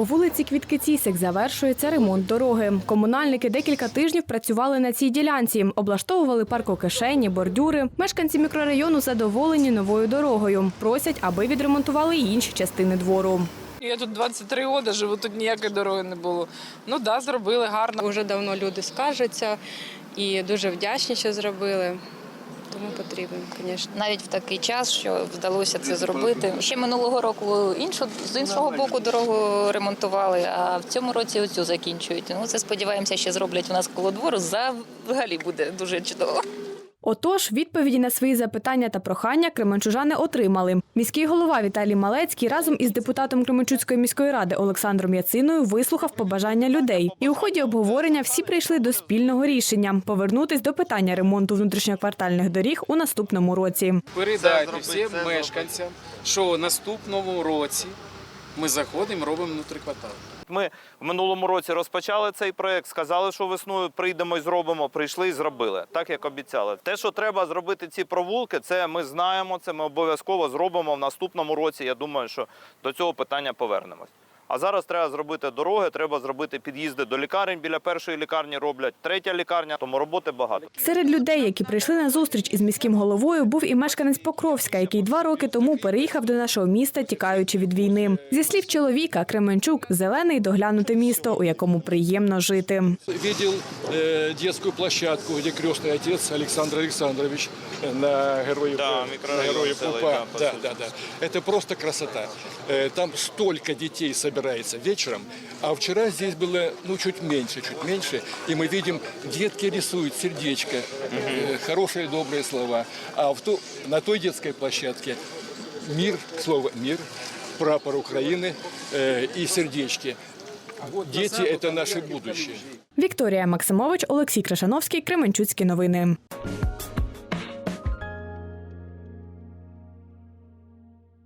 По вулиці Квітки Цісик завершується ремонт дороги. Комунальники декілька тижнів працювали на цій ділянці, облаштовували паркокишені, бордюри. Мешканці мікрорайону задоволені новою дорогою. Просять, аби відремонтували й інші частини двору. Я тут 23 роки живу, тут ніякої дороги не було. Ну так, да, зробили гарно. Уже давно люди скаржаться і дуже вдячні, що зробили. Тому потрібен, звісно. навіть в такий час, що вдалося це зробити. Ще минулого року іншу з іншого боку дорогу ремонтували, а в цьому році оцю закінчують. Ну це сподіваємося, ще зроблять у нас коло двору. Взагалі буде дуже чудово. Отож, відповіді на свої запитання та прохання кременчужани отримали. Міський голова Віталій Малецький разом із депутатом Кременчуцької міської ради Олександром Яциною вислухав побажання людей. І у ході обговорення всі прийшли до спільного рішення повернутись до питання ремонту внутрішньоквартальних доріг у наступному році. передати всім мешканцям, що наступному році ми заходимо, робимо внутриквартал. Ми в минулому році розпочали цей проект, сказали, що весною прийдемо і зробимо. Прийшли і зробили, так як обіцяли. Те, що треба зробити ці провулки, це ми знаємо. Це ми обов'язково зробимо в наступному році. Я думаю, що до цього питання повернемось. А зараз треба зробити дороги, треба зробити під'їзди до лікарень. Біля першої лікарні роблять третя лікарня, тому роботи багато. Серед людей, які прийшли на зустріч із міським головою, був і мешканець Покровська, який два роки тому переїхав до нашого міста, тікаючи від війни. Зі слів чоловіка, Кременчук зелене й доглянуте місто, у якому приємно жити. Видел э, детскую площадку, где крестный отец Александр Александрович э, на Героев, Да, на микрорайон Героев целый, УПА. да, по Да, сути. да, да. Это просто красота. Э, Там столько детей собирается вечером, а вчера здесь было ну, чуть меньше, чуть меньше. И мы видим, детки рисуют сердечко, э, хорошие, добрые слова. А в ту, на той детской площадке мир, слово мир, прапор Украины э, и сердечки. Дети – это наше будущее. Вікторія Максимович, Олексій Крашановський, Кременчуцькі новини.